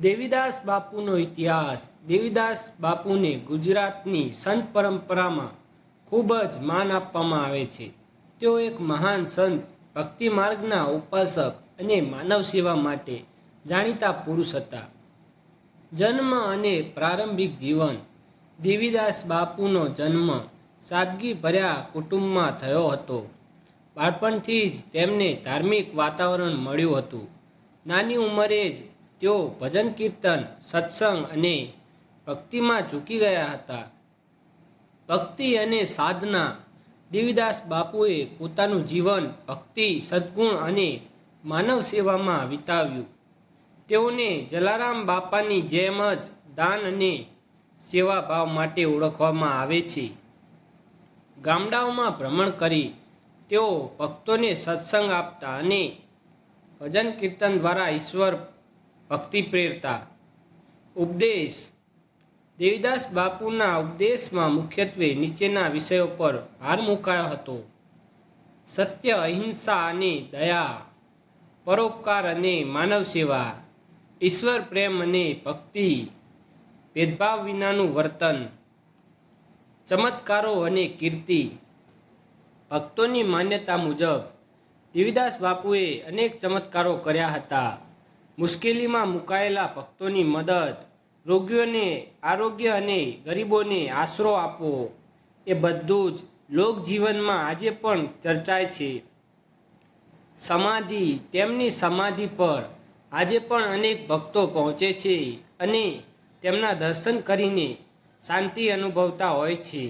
દેવીદાસ બાપુનો ઇતિહાસ. દેવીદાસ બાપુને ગુજરાતની સંત પરંપરામાં ખૂબ જ માન આપવામાં આવે છે. તેઓ એક મહાન સંત, ભક્તિ માર્ગના ઉપાસક અને માનવ સેવા માટે જાણીતા પુરુષ હતા. જન્મ અને પ્રારંભિક જીવન. દેવીદાસ બાપુનો જન્મ સાદગી ભર્યા કુટુંબમાં થયો હતો. બાળપણથી જ તેમને ધાર્મિક વાતાવરણ મળ્યું હતું. નાની ઉંમરે જ તેઓ ભજન, કીર્તન, સત્સંગ અને ભક્તિમાં ઝૂકી ગયા હતા. ભક્તિ અને સાધના દેવીદાસ બાપુએ પોતાનું જીવન, ભક્તિ, સદ્ગુણ અને માનવ સેવામાં વિતાવ્યું. તેઓને જલારામ બાપાની જેમ જ દાન અને સેવાભાવ માટે ઓળખવામાં આવે છે. ગામડાઓમાં ભ્રમણ કરી તેઓ ભક્તોને સત્સંગ આપતા અને ભજન, કીર્તન દ્વારા ઈશ્વર ભક્તિ પ્રેરતા. ઉપદેશ. દેવીદાસ બાપુના ઉપદેશમાં મુખ્યત્વે નીચેના વિષયો પર ભાર મુકાયો હતો. સત્ય, અહિંસા અને દયા, પરોપકાર અને માનવ સેવા, ઈશ્વર પ્રેમ અને ભક્તિ, ભેદભાવ વિનાનું વર્તન, ચમત્કારો અને કીર્તિ. ભક્તોની માન્યતા મુજબ દેવીદાસ બાપુએ અનેક ચમત્કારો કર્યા હતા. મુશ્કેલીમાં મુકાયેલા ભક્તોની મદદ, રોગીઓને આરોગ્ય અને ગરીબોને આશરો આપવો, એ બધું જ લોકજીવનમાં આજે પણ ચર્ચાય છે. સમાધિ તેમની સમાધિ પર આજે પણ અનેક ભક્તો પહોંચે છે અને તેમના દર્શન કરીને શાંતિ અનુભવતા હોય છે.